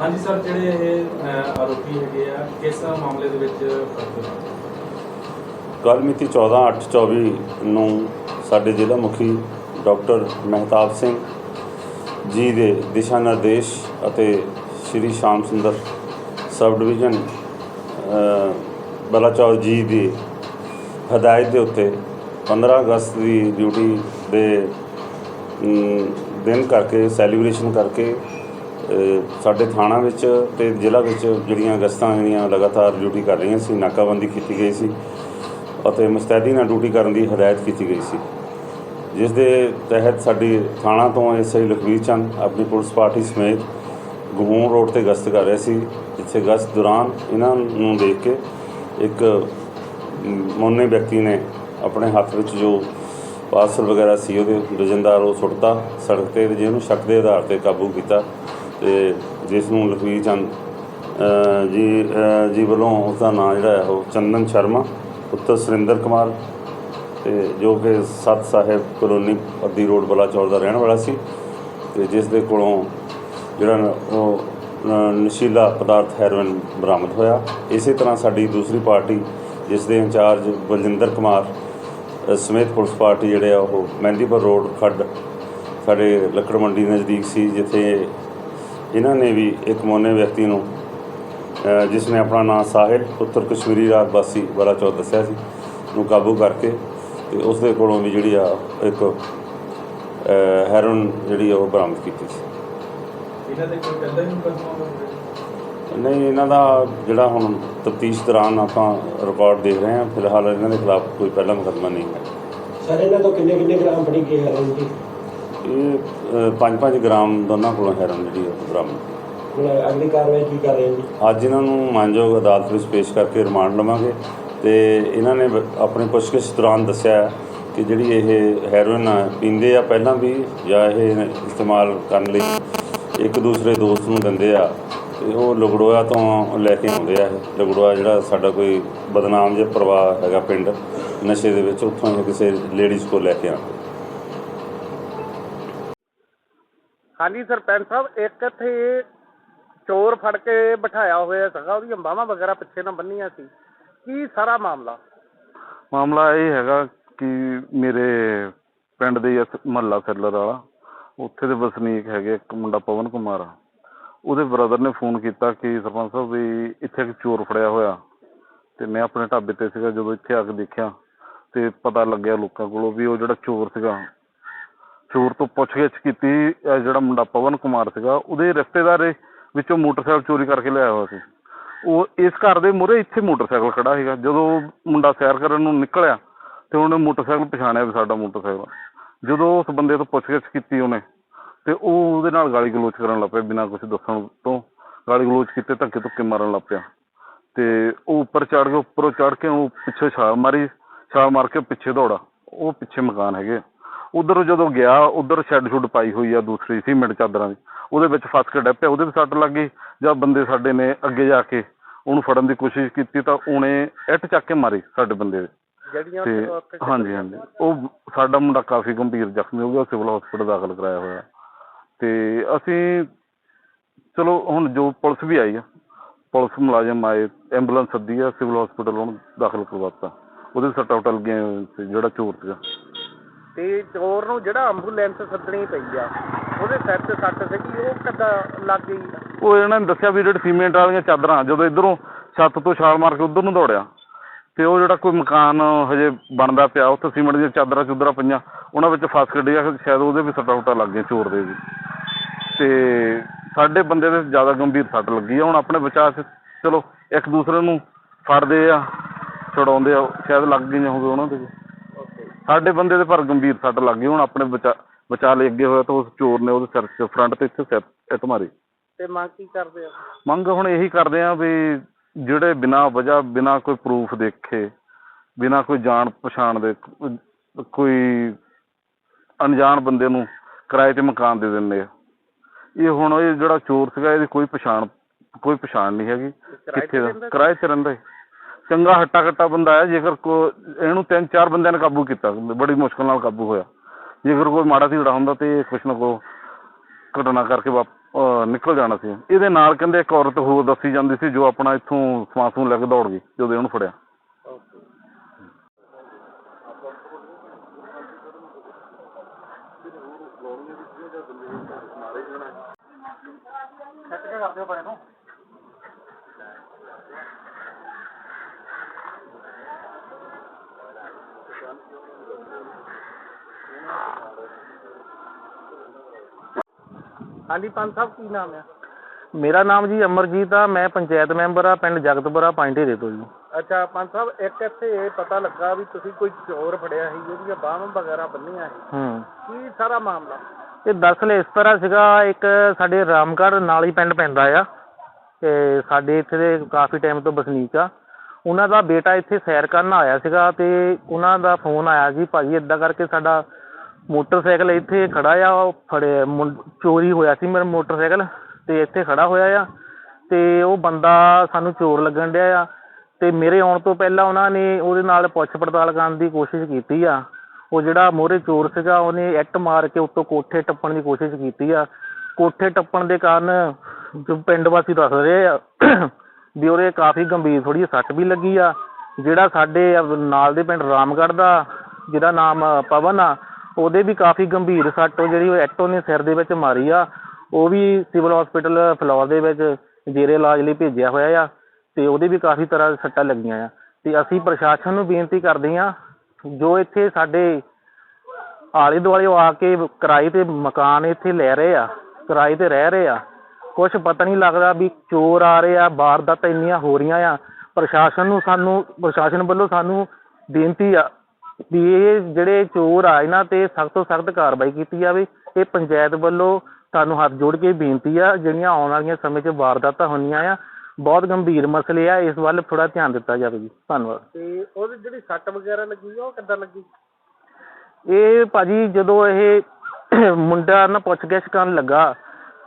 ਹਾਂਜੀ ਸਰ, ਜਿਹੜੇ ਇਹ ਆਰੋਪੀ ਹੈਗੇ ਆ, ਕਿਸ ਮਾਮਲੇ ਦੇ ਵਿੱਚ ਫੜਦੇ ਮਿਤੀ 14/8/24 ਨੂੰ ਸਾਡੇ ਜ਼ਿਲ੍ਹਾ ਮੁਖੀ ਡਾਕਟਰ ਮਹਿਤਾਬ ਸਿੰਘ ਜੀ ਦੇ ਦਿਸ਼ਾ ਨਿਰਦੇਸ਼ ਅਤੇ ਸ਼੍ਰੀ ਸ਼ਾਮ ਸੁੰਦਰ ਸਬ ਡਿਵੀਜ਼ਨ ਬਲਾਚੌਰ ਜੀ ਦੀ ਹਦਾਇਤ ਦੇ ਉੱਤੇ 15 ਅਗਸਤ ਦੀ ਡਿਊਟੀ ਦੇ ਦਿਨ ਕਰਕੇ ਸੈਲੀਬ੍ਰੇਸ਼ਨ ਕਰਕੇ ਸਾਡੇ ਥਾਣਾ ਵਿੱਚ ਤੇ ਜ਼ਿਲ੍ਹਾ ਵਿੱਚ ਜਿਹੜੀਆਂ ਗਸ਼ਤਾਂ ਜਿਹੜੀਆਂ ਲਗਾਤਾਰ ਡਿਊਟੀ ਕਰ ਰਹੀਆਂ ਸੀ, ਨਾਕਾਬੰਦੀ ਕੀਤੀ ਗਈ ਸੀ ਅਤੇ ਮੁਸਤੈਦੀ ਨਾਲ ਡਿਊਟੀ ਕਰਨ ਦੀ ਹਦਾਇਤ ਕੀਤੀ ਗਈ ਸੀ। ਜਿਸ ਦੇ ਤਹਿਤ ਸਾਡੀ ਥਾਣਾ ਤੋਂ ਐਸਆਈ ਲਖਵੀਰ ਚੰਦ ਆਪਣੀ ਪੁਲਿਸ ਪਾਰਟੀ ਸਮੇਤ ਗਹੂਣ ਰੋਡ ਤੇ ਗਸ਼ਤ ਕਰ ਰਹੇ ਸੀ, ਜਿੱਥੇ ਗਸ਼ਤ ਦੌਰਾਨ ਇਹਨਾਂ ਨੂੰ ਦੇਖ ਕੇ ਇੱਕ ਮੋਨੇ ਵਿਅਕਤੀ ਨੇ ਆਪਣੇ ਹੱਥ ਵਿੱਚ ਜੋ ਪਾਰਸਲ ਵਗੈਰਾ ਸੀ, ਉਹਦੇ ਰਜ਼ਨਦਾਰ ਉਹ ਸੁੱਟਤਾ, ਸੜਕ ਤੇ ਤੇ ਜਿਹਨੂੰ ਸ਼ੱਕ ਦੇ ਆਧਾਰ ਤੇ ਕਾਬੂ ਕੀਤਾ। ਤੇ ਜਿਸ ਨੂੰ ਲਖਵੀਰ ਚੰਦ ਜੀ ਜੀ ਵੱਲੋਂ ਉਸਦਾ ਨਾਂ ਜਿਹੜਾ ਹੈ ਉਹ ਚੰਦਨ ਸ਼ਰਮਾ, ਪੁੱਤਰ ਸੁਰਿੰਦਰ ਕੁਮਾਰ ਤੇ ਜੋ ਕਿ ਸਤ ਸਾਹਿਬ ਕਲੋਨੀ ਅੱਦੀ ਰੋਡ ਬਲਾਚੌਰ ਦਾ ਰਹਿਣ ਵਾਲਾ ਸੀ ਤੇ ਜਿਸ ਦੇ ਕੋਲੋਂ ਜਿਹੜਾ ਉਹ ਨਸ਼ੀਲਾ ਪਦਾਰਥ ਹੈਰੋਇਨ ਬਰਾਮਦ ਹੋਇਆ। ਇਸੇ ਤਰ੍ਹਾਂ ਸਾਡੀ ਦੂਸਰੀ ਪਾਰਟੀ, ਜਿਸ ਦੇ ਇੰਚਾਰਜ ਬਲਜਿੰਦਰ ਕੁਮਾਰ ਸਮੇਤ ਪੁਲਿਸ ਪਾਰਟੀ ਜਿਹੜੇ ਆ ਉਹ ਮਹਿੰਦੀਪੁਰ ਰੋਡ ਖੱਡ, ਸਾਡੇ ਲੱਕੜ ਮੰਡੀ ਨਜ਼ਦੀਕ ਸੀ, ਜਿੱਥੇ ਇਹਨਾਂ ਨੇ ਵੀ ਇੱਕ ਮੋਨੇ ਵਿਅਕਤੀ ਨੂੰ ਜਿਸ ਨੇ ਆਪਣਾ ਨਾਮ ਸਾਹਿਲ ਪੁੱਤਰ ਕਸ਼ਮੀਰੀ ਰਾਜ ਵਾਸੀ ਬਲਾਚੌਰ ਦੱਸਿਆ ਸੀ ਨੂੰ ਕਾਬੂ ਕਰਕੇ ਤੇ ਉਸ ਦੇ ਕੋਲੋਂ ਵੀ ਜਿਹੜੀ ਆ ਇੱਕ ਅ, ਹੈਰੋਇਨ ਜਿਹੜੀ ਆ ਉਹ ਬਰਾਮਦ ਕੀਤੀ ਸੀ। ਇਹਨਾਂ ਦੇ ਕੋਈ ਪਹਿਲਾਂ ਹੀ ਮੁਕੱਦਮਾ ਹੋਵੇ ਨਹੀਂ ਇਹਨਾਂ ਦਾ ਜਿਹੜਾ ਹੁਣ ਤਫਤੀਸ਼ ਦੌਰਾਨ ਆਪਾਂ ਰਿਕਾਰਡ ਦੇਖ ਰਹੇ ਹਾਂ ਫਿਲਹਾਲ ਇਹਨਾਂ ਦੇ ਖਿਲਾਫ ਕੋਈ ਪਹਿਲਾ ਮੁਕੱਦਮਾ ਨਹੀਂ ਹੈ। ਸਰ ਇਹਨਾਂ ਤੋਂ ਕਿੰਨੇ ਕਿੰਨੇ ਗ੍ਰਾਮ ਬਣੀ ਗਈ ਹੈ ਜੀ ਇਹ 5-5 ਗ੍ਰਾਮ ਦੋਨਾਂ ਕੋਲੋਂ ਹੈਰੋਇਨ ਜਿਹੜੀ ਉਹ ਬਰਾਮਦ ਹੁਣ ਅਗਲੀ ਕਾਰਵਾਈ ਕੀ ਕਰ ਰਹੇ ਹੋ ਜੀ? ਅੱਜ ਇਹਨਾਂ ਨੂੰ ਮਾਨਯੋਗ ਅਦਾਲਤ ਵਿੱਚ ਪੇਸ਼ ਕਰਕੇ ਰਿਮਾਂਡ ਲਵਾਂਗੇ ਤੇ ਇਹਨਾਂ ਨੇ ਆਪਣੀ ਪੁੱਛਗਿੱਛ ਦੌਰਾਨ ਦੱਸਿਆ ਕਿ ਜਿਹੜੀ ਇਹ ਹੈਰੋਇਨ ਪੀਂਦੇ ਆ ਪਹਿਲਾਂ ਵੀ ਜਾਂ ਇਹ ਇਸਤੇਮਾਲ ਕਰਨ ਲਈ ਇੱਕ ਦੂਸਰੇ ਦੋਸਤ ਨੂੰ ਦਿੰਦੇ ਆ ਤੇ ਉਹ ਲਗੜੋਆ ਤੋਂ ਲੈ ਕੇ ਆਉਂਦੇ ਆ। ਇਹ ਲਗੜੋਆ ਜਿਹੜਾ ਸਾਡਾ ਕੋਈ ਬਦਨਾਮ ਜਿਹਾ ਪਰਿਵਾਰ ਹੈਗਾ ਪਿੰਡ ਨਸ਼ੇ ਦੇ ਵਿੱਚ ਉੱਥੋਂ ਕਿਸੇ ਲੇਡੀਜ਼ ਕੋਲ ਲੈ ਕੇ ਆਉਂਦੇ। ਹਾਂਜੀ, ਸਰਪੰਚ ਸਾਹਿਬ, ਇੱਕ ਇੱਥੇ ਚੋਰ ਫੜ ਕੇ ਬਿਠਾਇਆ ਹੋਇਆ ਸੀਗਾ, ਉਹਦੀਆਂ ਬਾਹਾਂ ਵਗੈਰਾ ਪਿੱਛੇ ਨਾਲ ਬੰਨੀਆਂ ਸੀ। ਕੀ ਸਾਰਾ ਮਾਮਲਾ? ਮਾਮਲਾ ਇਹ ਹੈਗਾ ਕਿ ਮੇਰੇ ਪਿੰਡ ਦੇ ਮਹੱਲਾ ਸੈਲਰ ਵਾਲਾ, ਉੱਥੇ ਦੇ ਵਸਨੀਕ ਹੈਗੇ ਇੱਕ ਮੁੰਡਾ ਪਵਨ ਕੁਮਾਰ। ਉਹਦੇ ਬ੍ਰਦਰ ਨੇ ਫੋਨ ਕੀਤਾ ਕਿ ਸਰਪੰਚ ਸਾਹਿਬ ਵੀ ਇੱਥੇ ਇੱਕ ਚੋਰ ਫੜਿਆ ਹੋਇਆ। ਤੇ ਮੈਂ ਆਪਣੇ ਢਾਬੇ ਤੇ ਸੀਗਾ, ਜਦੋਂ ਇੱਥੇ ਆ ਕੇ ਦੇਖਿਆ, ਤੇ ਪਤਾ ਲੱਗਿਆ ਲੋਕਾਂ ਕੋਲੋਂ ਵੀ ਉਹ ਜਿਹੜਾ ਚੋਰ ਸੀਗਾ ਚੋਰ ਤੋਂ ਪੁੱਛਗਿੱਛ ਕੀਤੀ, ਇਹ ਜਿਹੜਾ ਮੁੰਡਾ ਪਵਨ ਕੁਮਾਰ ਸੀਗਾ, ਉਹਦੇ ਰਿਸ਼ਤੇਦਾਰ ਵਿੱਚੋਂ ਮੋਟਰਸਾਈਕਲ ਚੋਰੀ ਕਰਕੇ ਲਿਆਇਆ ਹੋਇਆ ਸੀ। ਉਹ ਇਸ ਘਰ ਦੇ ਮੂਹਰੇ ਇੱਥੇ ਮੋਟਰਸਾਈਕਲ ਖੜਾ ਸੀਗਾ। ਜਦੋਂ ਮੁੰਡਾ ਸੈਰ ਕਰਨ ਨੂੰ ਨਿਕਲਿਆ, ਤੇ ਉਹਨੇ ਮੋਟਰਸਾਈਕਲ ਪਛਾਣਿਆ ਵੀ ਸਾਡਾ ਮੋਟਰਸਾਈਕਲ। ਜਦੋਂ ਉਸ ਬੰਦੇ ਤੋਂ ਪੁੱਛਗਿੱਛ ਕੀਤੀ ਉਹਨੇ, ਤੇ ਉਹ ਉਹਦੇ ਨਾਲ ਗਾਲੀ ਗਲੋਚ ਕਰਨ ਲੱਗ ਪਿਆ ਬਿਨਾਂ ਕੁਝ ਦੱਸਣ ਤੋਂ। ਗਾਲੀ ਗਲੋਚ ਕੀਤੇ, ਧੱਕੇ ਧੁੱਕੇ ਮਾਰਨ ਲੱਗ ਪਿਆ। ਤੇ ਉਹ ਉੱਪਰ ਚੜ ਕੇ, ਉੱਪਰੋਂ ਚੜ ਕੇ ਉਹ ਪਿੱਛੇ ਛਾਲ ਮਾਰੀ, ਛਾਲ ਮਾਰ ਕੇ ਪਿੱਛੇ ਦੌੜਾ। ਉਹ ਪਿੱਛੇ ਮਕਾਨ ਹੈਗੇ ਉਧਰ ਜਦੋਂ ਗਿਆ ਉਧਰ ਸ਼ੈੱਡ ਸ਼ੁੱਡ ਪਾਈ ਹੋਈ ਆ ਦੂਸਰੀ ਸੀਮੈਂਟ ਚਾਦਰਾਂ ਦੀ। ਉਹਦੇ ਵਿੱਚ ਫਸ ਕੇ ਡੱਪਿਆ ਉਹਦੇ ਵੀ ਸੱਟ ਲੱਗ ਗਈ। ਜਦ ਬੰਦੇ ਸਾਡੇ ਨੇ ਅੱਗੇ ਜਾ ਕੇ ਉਹਨੂੰ ਫੜਨ ਦੀ ਕੋਸ਼ਿਸ਼ ਕੀਤੀ ਤਾਂ ਉਹਨੇ ਇੱਟ ਚੱਕ ਕੇ ਮਾਰੀ ਸਾਡੇ ਬੰਦੇ ਦੇ। ਤੇ ਹਾਂਜੀ ਹਾਂਜੀ। ਉਹ ਸਾਡਾ ਮੁੰਡਾ ਕਾਫੀ ਗੰਭੀਰ ਜ਼ਖਮੀ ਹੋ ਗਿਆ ਸਿਵਲ ਹਸਪੀਟਲ ਦਾਖਲ ਕਰਾਇਆ ਹੋਇਆ। ਤੇ ਅਸੀਂ ਚਲੋ ਹੁਣ ਜੋ ਪੁਲਿਸ ਵੀ ਆਈ ਆ ਪੁਲਿਸ ਮੁਲਾਜ਼ਮ ਆਏ ਐਂਬੂਲੈਂਸ ਸੱਦੀ ਆ ਸਿਵਲ ਹਸਪੀਟਲ ਉਹਨੂੰ ਦਾਖਲ ਕਰਵਾਤਾ। ਉਹਦੇ ਸੱਟਾਂ ਉਟਲ ਗਏ ਜਿਹੜਾ ਚੋਰ ਸੀਗਾ। ਤੇ ਚੋਰ ਨੂੰ ਜਿਹੜਾ ਐਂਬੂਲੈਂਸ ਸੱਦਣੀ ਪਈ ਆ, ਉਹਦੇ ਸਿਰ ਤੇ ਸੱਟ ਸੀਗੀ, ਉਹ ਕਿੱਦਾਂ ਲੱਗ ਗਈ? ਉਹ ਇਹਨਾਂ ਨੇ ਦੱਸਿਆ ਵੀ ਜਿਹੜੇ ਸੀਮੈਂਟ ਵਾਲੀਆਂ ਚਾਦਰਾਂ, ਜਦੋਂ ਇਧਰੋਂ ਛੱਤ ਤੋਂ ਛਾਲ ਮਾਰ ਕੇ ਉਧਰ ਨੂੰ ਦੌੜਿਆ, ਤੇ ਉਹ ਜਿਹੜਾ ਕੋਈ ਮਕਾਨ ਹਜੇ ਬਣਦਾ ਪਿਆ, ਉੱਥੇ ਸੀਮੈਂਟ ਦੀਆਂ ਚਾਦਰਾਂ ਚੁਦਰਾਂ ਪਈਆਂ, ਉਹਨਾਂ ਵਿੱਚ ਫਸ ਕੇ ਡਿਆ ਸ਼ਾਇਦ ਉਹਦੇ ਵੀ ਸੱਟਾਂ ਫੁੱਟਾਂ ਲੱਗ ਗਈਆਂ ਚੋਰ ਦੇ ਵੀ। ਤੇ ਸਾਡੇ ਬੰਦੇ ਦੇ ਜ਼ਿਆਦਾ ਗੰਭੀਰ ਸੱਟ ਲੱਗੀ ਆ, ਹੁਣ ਆਪਣੇ ਬਚਾਅ 'ਚ ਚਲੋ, ਇੱਕ ਦੂਸਰੇ ਨੂੰ ਫੜਦੇ ਆ, ਛਡਾਉਂਦੇ ਆ, ਸ਼ਾਇਦ ਲੱਗ ਗਈਆਂ ਹੋਵੇ ਉਹਨਾਂ ਦੇ ਵੀ। ਸਾਡੇ ਬੰਦੇ ਦੇ ਪਰ ਗੰਭੀਰ ਸੱਟ ਲੱਗ ਗਈ ਹੁਣ ਆਪਣੇ ਬਚਾ ਬਚਾ ਲਈ ਅੱਗੇ ਹੋਇਆ ਤਾਂ ਉਸ ਚੋਰ ਨੇ ਉਹਦੇ ਸਿਰ 'ਚ ਫਰੰਟ ਤੇ ਇੱਥੇ ਸਿਰ ਇੱਟ ਮਾਰੀ। ਤੇ ਮੰਗ ਕੀ ਕਰਦੇ ਆ? ਮੰਗ ਹੁਣ ਇਹੀ ਕਰਦੇ ਆ ਵੀ ਜਿਹੜੇ ਬਿਨਾਂ ਵਜ੍ਹਾ ਬਿਨਾਂ ਕੋਈ ਪ੍ਰੂਫ ਦੇਖੇ ਬਿਨਾਂ ਕੋਈ ਜਾਣ ਪਛਾਣ ਦੇ ਕੋਈ ਅਣਜਾਣ ਬੰਦੇ ਨੂੰ ਕਿਰਾਏ ਤੇ ਮਕਾਨ ਦੇ ਦਿੰਦੇ ਆ। ਇਹ ਹੁਣ ਇਹ ਜਿਹੜਾ ਚੋਰ ਸੀਗਾ ਇਹਦੀ ਕੋਈ ਪਛਾਣ ਕੋਈ ਪਛਾਣ ਨਹੀਂ ਹੈਗੀ। ਕਿੱਥੇ ਦਾ? ਕਿਰਾਏ ਤੇ ਰਹਿੰਦਾ ਹੈ ਚੰਗਾ ਹੱਟਾ ਕੱਟਾ ਬੰਦਾ ਹੈ, ਜੇਕਰ ਕੋ ਇਹਨੂੰ ਤਿੰਨ ਚਾਰ ਬੰਦਿਆਂ ਨੇ ਕਾਬੂ ਕੀਤਾ, ਬੜੀ ਮੁਸ਼ਕਿਲ ਨਾਲ ਕਾਬੂ ਹੋਇਆ। ਜੇਕਰ ਕੋਈ ਮਾੜਾ ਧੀੜਾ ਹੁੰਦਾ ਤੇ ਕੁਛ ਨਾ ਕੋ ਘਟਨਾ ਕਰਕੇ ਵਾਪ ਨਿਕਲ ਜਾਣਾ ਸੀ। ਇਹਦੇ ਨਾਲ ਕਹਿੰਦੇ ਇੱਕ ਔਰਤ ਹੋਰ ਦੱਸੀ ਜਾਂਦੀ ਸੀ, ਜੋ ਆਪਣਾ ਇੱਥੋਂ ਸਮਾਨ ਸਮੂਨ ਲੈ ਕੇ ਦੌੜ ਗਈ, ਜਦੋਂ ਇਹਨੂੰ ਫੜਿਆ। ਹਾਂਜੀ ਪੰਜ ਸਾਹਿਬ ਕੀ ਨਾਮ ਆ ਮੇਰਾ ਨਾਮ ਜੀ ਅਮਰਜੀਤ ਆ ਮੈਂ ਪੰਚਾਇਤ ਮੈਂਬਰ ਆ ਪਿੰਡ ਜਗਤਪੁਰਾ ਪਾਂਢੇਰੇ ਤੋਂ ਜੀ। ਅੱਛਾ ਪੰਜ ਸਾਹਿਬ ਇੱਕ ਇੱਥੇ ਇਹ ਪਤਾ ਲੱਗਾ ਵੀ ਤੁਸੀਂ ਕੋਈ ਚੋਰ ਫੜਿਆ ਸੀ ਜਿਹਦੀਆਂ ਬਾਹਾਂ ਵਗੈਰਾ ਬੰਨੀਆਂ ਸੀ। ਹੂੰ। ਕੀ ਸਾਰਾ ਮਾਮਲਾ? ਇਹ ਦਰਅਸਲ ਇਸ ਤਰ੍ਹਾਂ ਸੀਗਾ ਇੱਕ ਸਾਡੇ ਰਾਮਗੜ੍ਹ ਨਾਲ ਹੀ ਪਿੰਡ ਪੈਂਦਾ ਆ ਤੇ ਸਾਡੇ ਇੱਥੇ ਦੇ ਕਾਫੀ ਟਾਈਮ ਤੋਂ ਵਸਨੀਕ ਆ। ਉਹਨਾਂ ਦਾ ਬੇਟਾ ਇੱਥੇ ਸੈਰ ਕਰਨ ਆਇਆ ਸੀਗਾ ਅਤੇ ਉਹਨਾਂ ਦਾ ਫੋਨ ਆਇਆ ਜੀ ਭਾਅ ਜੀ ਇੱਦਾਂ ਕਰਕੇ ਸਾਡਾ ਮੋਟਰਸਾਈਕਲ ਇੱਥੇ ਖੜਾ ਆ, ਉਹ ਫੜਿਆ ਮੁੰ- ਚੋਰੀ ਹੋਇਆ ਸੀ ਮੇਰਾ ਮੋਟਰਸਾਈਕਲ ਅਤੇ ਇੱਥੇ ਖੜਾ ਹੋਇਆ ਆ ਅਤੇ ਉਹ ਬੰਦਾ ਸਾਨੂੰ ਚੋਰ ਲੱਗਣ ਡਿਆ ਆ ਅਤੇ ਮੇਰੇ ਆਉਣ ਤੋਂ ਪਹਿਲਾਂ ਉਹਨਾਂ ਨੇ ਉਹਦੇ ਨਾਲ ਪੁੱਛ ਪੜਤਾਲ ਕਰਨ ਦੀ ਕੋਸ਼ਿਸ਼ ਕੀਤੀ ਆ। ਉਹ ਜਿਹੜਾ ਮੋਹਰੇ ਚੋਰ ਸੀਗਾ ਉਹਨੇ ਇੱਟ ਮਾਰ ਕੇ ਉੱਤੋਂ ਕੋਠੇ ਟੱਪਣ ਦੀ ਕੋਸ਼ਿਸ਼ ਕੀਤੀ ਆ। ਕੋਠੇ ਟੱਪਣ ਦੇ ਕਾਰਨ ਜੋ ਪਿੰਡ ਵਾਸੀ ਦੱਸ ਰਹੇ ਆ ਵੀ ਉਹਦੇ ਕਾਫੀ ਗੰਭੀਰ ਥੋੜੀ ਸੱਟ ਵੀ ਲੱਗੀ ਆ, ਜਿਹੜਾ ਸਾਡੇ ਨਾਲ ਦੇ ਪਿੰਡ ਰਾਮਗੜ੍ਹ ਦਾ, ਜਿਹਦਾ ਨਾਮ ਪਵਨ ਆ, ਉਹਦੇ ਵੀ ਕਾਫੀ ਗੰਭੀਰ ਸੱਟ ਉਹ ਜਿਹੜੀ ਉਹ ਇੱਟ ਉਹਨੇ ਸਿਰ ਦੇ ਵਿੱਚ ਮਾਰੀ ਆ, ਉਹ ਵੀ ਸਿਵਲ ਹਸਪੀਟਲ ਫਲੋਰ ਦੇ ਵਿੱਚ ਜੇਰੇ ਇਲਾਜ ਲਈ ਭੇਜਿਆ ਹੋਇਆ ਆ, ਤੇ ਉਹਦੇ ਵੀ ਕਾਫੀ ਤਰ੍ਹਾਂ ਦੀ ਸੱਟਾਂ ਲੱਗੀਆਂ ਆ। ਤੇ ਅਸੀਂ ਪ੍ਰਸ਼ਾਸਨ ਨੂੰ ਬੇਨਤੀ ਕਰਦੇ ਹਾਂ, ਜੋ ਇੱਥੇ ਸਾਡੇ ਆਲੇ ਦੁਆਲੇ ਆ ਕੇ ਕਿਰਾਏ ਤੇ ਮਕਾਨ ਇੱਥੇ ਲੈ ਰਹੇ ਆ, ਕਿਰਾਏ ਤੇ ਰਹਿ ਰਹੇ ਆ ਕੁਝ ਪਤਾ ਨਹੀਂ ਲੱਗਦਾ ਵੀ ਚੋਰ ਆ ਰਹੇ ਆ ਵਾਰਦਾਤਾਂ ਇੰਨੀਆਂ ਹੋ ਰਹੀਆਂ ਆ। ਪ੍ਰਸ਼ਾਸਨ ਨੂੰ ਸਾਨੂੰ ਪ੍ਰਸ਼ਾਸਨ ਵੱਲੋਂ ਸਾਨੂੰ ਬੇਨਤੀ ਆ ਵੀ ਇਹ ਜਿਹੜੇ ਚੋਰ ਆ ਇਹਨਾਂ ਤੇ ਸਖਤ ਤੋਂ ਸਖਤ ਕਾਰਵਾਈ ਕੀਤੀ ਜਾਵੇ। ਇਹ ਪੰਚਾਇਤ ਵੱਲੋਂ ਤੁਹਾਨੂੰ ਹੱਥ ਜੋੜ ਕੇ ਬੇਨਤੀ ਆ ਜਿਹੜੀਆਂ ਆਉਣ ਵਾਲੀਆਂ ਸਮੇਂ 'ਚ ਵਾਰਦਾਤਾਂ ਹੋਣੀਆਂ ਆ ਬਹੁਤ ਗੰਭੀਰ ਮਸਲੇ ਆ ਇਸ ਵੱਲ ਥੋੜਾ ਧਿਆਨ ਦਿੱਤਾ ਜਾਵੇ ਜੀ। ਧੰਨਵਾਦ। ਤੇ ਉਹਦੀ ਜਿਹੜੀ ਸੱਟ ਵਗੈਰਾ ਲੱਗੀ ਆ ਉਹ ਕਿੱਦਾਂ ਲੱਗੀ? ਇਹ ਭਾਜੀ ਜਦੋਂ ਇਹ ਮੁੰਡਾ ਨਾ ਪੁੱਛ ਗਿੱਛ ਕਰਨ ਲੱਗਾ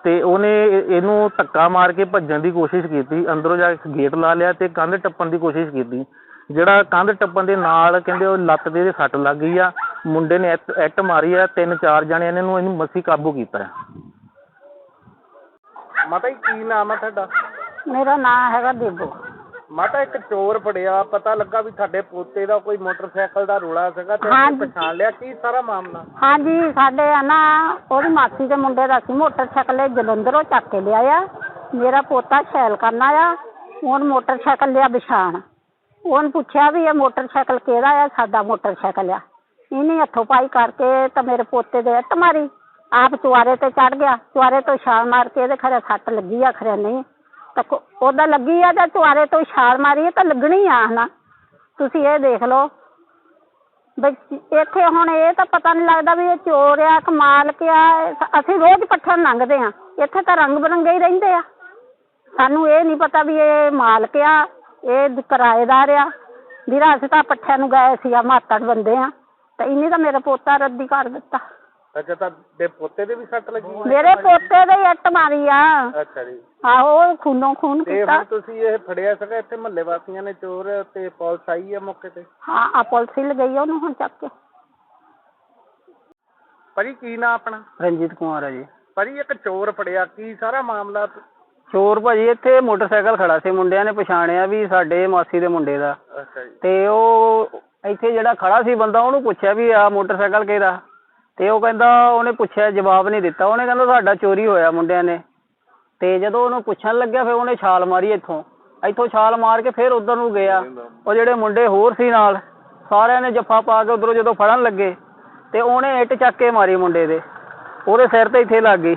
ਤੇ ਉਹਨੇ ਇਹ- ਇਹਨੂੰ ਧੱਕਾ ਮਾਰ ਕੇ ਭੱਜਣ ਦੀ ਕੋਸ਼ਿਸ਼ ਕੀਤੀ ਅੰਦਰੋਂ ਜਾ ਕੇ ਗੇਟ ਲਾ ਲਿਆ ਤੇ ਕੰਧ ਟੱਪਣ ਦੀ ਕੋਸ਼ਿਸ਼ ਕੀਤੀ। ਜਿਹੜਾ ਕੰਧ ਟੱਪਣ ਦੇ ਨਾਲ ਕਹਿੰਦੇ ਉਹ ਲੱਤ ਦੇ ਇਹਦੇ ਸੱਟ ਲੱਗ ਗਈ ਆ ਮੁੰਡੇ ਨੇ ਇੱਟ- ਇੱਟ ਮਾਰੀ ਆ ਤਿੰਨ ਚਾਰ ਜਣਿਆਂ ਨੇ ਇਹਨੂੰ ਇਹਨੂੰ ਮੱਸੀ ਕਾਬੂ ਕੀਤਾ ਆ। ਮਾਤਾ ਜੀ ਕੀ ਨਾਮ ਆ ਤੁਹਾਡਾ? ਮੇਰਾ ਨਾਮ ਹੈਗਾ ਦੇਬੋ ਮਾਤਾ ਇੱਕ ਚੋਰ ਫੜਿਆ ਪਤਾ ਲੱਗਾ ਵੀ ਤੁਹਾਡੇ ਪੋਤੇ ਦਾ ਕੋਈ ਮੋਟਰਸਾਈਕਲ ਦਾ ਰੋਲਾ ਸੀਗਾ ਤੇ ਹਾਂਜੀ। ਉਹਨੇ ਪਛਾਣ ਲਿਆ ਕੀ ਸਾਰਾ ਮਾਮਲਾ? ਹਾਂਜੀ ਸਾਡੇ ਆ ਨਾ ਉਹਦੀ ਮਾਸੀ ਦੇ ਮੁੰਡੇ ਦਾ ਸੀ ਮੋਟਰਸਾਈਕਲ ਇਹ ਜਲੰਧਰੋਂ ਚੱਕ ਕੇ ਲਿਆਇਆ। ਮੇਰਾ ਪੋਤਾ ਸੈਲ ਕਰਨ ਆਇਆ ਉਹਨ ਮੋਟਰਸਾਈਕਲ ਲਿਆ ਵਿਛਾਣ ਉਹਨ ਪੁੱਛਿਆ ਵੀ ਇਹ ਮੋਟਰਸਾਈਕਲ ਕਿਹਦਾ ਆ ਸਾਡਾ ਮੋਟਰਸਾਈਕਲ ਆ। ਇਹਨੇ ਹੱਥੋਂ ਪਾਈ ਕਰਕੇ ਤਾਂ ਮੇਰੇ ਪੋਤੇ ਦੇ ਇੱਟ ਮਾਰੀ। ਆਪ ਚੁਆਰੇ ਤੇ ਚੜ ਗਿਆ ਚੁਆਰੇ ਤੋਂ ਛਾਲ ਮਾਰ ਕੇ ਇਹਦੇ ਖਰੇ ਸੱਟ ਲੱਗੀ ਆ ਖਰੇ ਨਹੀਂ। ਤਾਂ ਉਹਦਾ ਲੱਗੀ ਆ ਜਾਂ ਚੁਆਰੇ ਤੋਂ ਛਾਲ ਮਾਰੀ ਹੈ ਤਾਂ ਲੱਗਣੀ ਆ, ਹਨਾ? ਤੁਸੀਂ ਇਹ ਦੇਖ ਲਓ। ਬਈ ਇੱਥੇ ਹੁਣ ਇਹ ਤਾਂ ਪਤਾ ਨਹੀਂ ਲੱਗਦਾ ਵੀ ਇਹ ਚੋਰ ਆ ਕਿ ਮਾਲਕ ਅਸੀਂ ਰੋਜ਼ ਪੱਠਣ ਲੰਘਦੇ ਆ। ਇੱਥੇ ਤਾਂ ਰੰਗ ਬਰੰਗੇ ਹੀ ਰਹਿੰਦੇ ਆ। ਸਾਨੂੰ ਇਹ ਨਹੀਂ ਪਤਾ ਵੀ ਇਹ ਮਾਲਕ ਆ, ਇਹ ਕਿਰਾਏਦਾਰ ਆ। ਵੀਰਾ, ਅਸੀਂ ਤਾਂ ਪੱਠਿਆਂ ਨੂੰ ਗਏ ਸੀ ਆ, ਮਾਤੜ ਬੰਦੇ ਆ। ਤਾਂ ਇਹਨੇ ਤਾਂ ਮੇਰਾ ਪੋਤਾ ਰੱਦੀ ਕਰ ਦਿੱਤਾ। ਅੱਛਾ ਤਾਂ ਦੇ ਪੋਤੇ ਦੇ ਵੀ ਸੱਟ ਲੱਗੀ ਮੇਰੇ ਪੋਤੇ ਦੇ ਹੀ ਇੱਟ ਮਾਰੀ ਆ। ਅੱਛਾ ਜੀ। ਆਹੋ ਉਹ ਖੂਨੋਂ ਖੂਨ ਤੇ ਕੀਤਾ। ਹੁਣ ਤੁਸੀਂ ਇਹ ਫੜਿਆ ਸੀਗਾ ਇੱਥੇ ਮਹੱਲੇ ਵਾਸੀਆਂ ਨੇ ਚੋਰ ਤੇ ਪੁਲਿਸ ਆਈ ਹੈ ਮੌਕੇ ਤੇ? ਹਾਂ ਆ ਪੁਲਿਸ ਹੀ ਲਗਈ ਉਹਨੂੰ ਹੁਣ ਚੱਕ ਕੇ। ਭਾਜੀ ਕੀ ਨਾਂ ਆਪਣਾ? ਰਣਜੀਤ ਕੁਮਾਰ ਹੈ ਜੀ। ਭਾਜੀ ਇੱਕ ਚੋਰ ਫੜਿਆ ਕੀ ਸਾਰਾ ਮਾਮਲਾ? ਚੋਰ ਭਾਜੀ ਇੱਥੇ ਮੋਟਰਸਾਈਕਲ ਖੜਾ ਸੀ ਮੁੰਡਿਆਂ ਨੇ ਪਛਾਣਿਆ ਵੀ ਸਾਡੇ ਮਾਸੀ ਦੇ ਮੁੰਡੇ ਦਾ। ਅੱਛਾ ਜੀ। ਤੇ ਉਹ ਇੱਥੇ ਜਿਹੜਾ ਖੜਾ ਸੀ ਬੰਦਾ ਉਹਨੂੰ ਪੁੱਛਿਆ ਵੀ ਆ ਮੋਟਰਸਾਈਕਲ ਕਿਹਦਾ? ਤੇ ਉਹ ਕਹਿੰਦਾ ਉਹਨੇ ਪੁੱਛਿਆ ਜਵਾਬ ਨਹੀਂ ਦਿੱਤਾ। ਉਹਨੇ ਕਹਿੰਦਾ ਸਾਡਾ ਚੋਰੀ ਹੋਇਆ ਮੁੰਡਿਆਂ ਨੇ। ਤੇ ਜਦੋਂ ਉਹਨੂੰ ਪੁੱਛਣ ਲੱਗਿਆ ਫਿਰ ਉਹਨੇ ਛਾਲ ਮਾਰੀ ਇੱਥੋਂ। ਇੱਥੋਂ ਛਾਲ ਮਾਰ ਕੇ ਫਿਰ ਉਧਰ ਨੂੰ ਗਿਆ। ਉਹ ਜਿਹੜੇ ਮੁੰਡੇ ਹੋਰ ਸੀ ਨਾਲ ਸਾਰਿਆਂ ਨੇ ਜੱਫਾ ਪਾ ਕੇ ਉਧਰੋਂ ਜਦੋਂ ਫੜਨ ਲੱਗੇ ਤੇ ਉਹਨੇ ਇੱਟ ਚੱਕ ਕੇ ਮਾਰੀ ਮੁੰਡੇ ਦੇ। ਉਹਦੇ ਸਿਰ ਤੇ ਇੱਥੇ ਲੱਗ ਗਈ।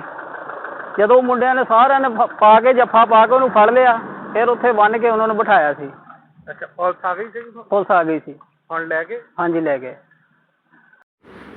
ਜਦੋਂ ਮੁੰਡਿਆਂ ਨੇ ਸਾਰਿਆਂ ਨੇ ਪਾ ਕੇ ਜੱਫਾ ਪਾ ਕੇ ਉਹਨੂੰ ਫੜ ਲਿਆ ਫਿਰ ਉੱਥੇ ਬੰਨ ਕੇ ਉਹਨਾਂ ਨੂੰ ਬਿਠਾਇਆ ਸੀ। ਅੱਛਾ ਪੁਲਿਸ ਆ ਗਈ ਸੀ? ਪੁਲਿਸ ਆ ਗਈ ਸੀ। ਹੁਣ ਲੈ ਕੇ ਹਾਂਜੀ ਲੈ ਗਏ।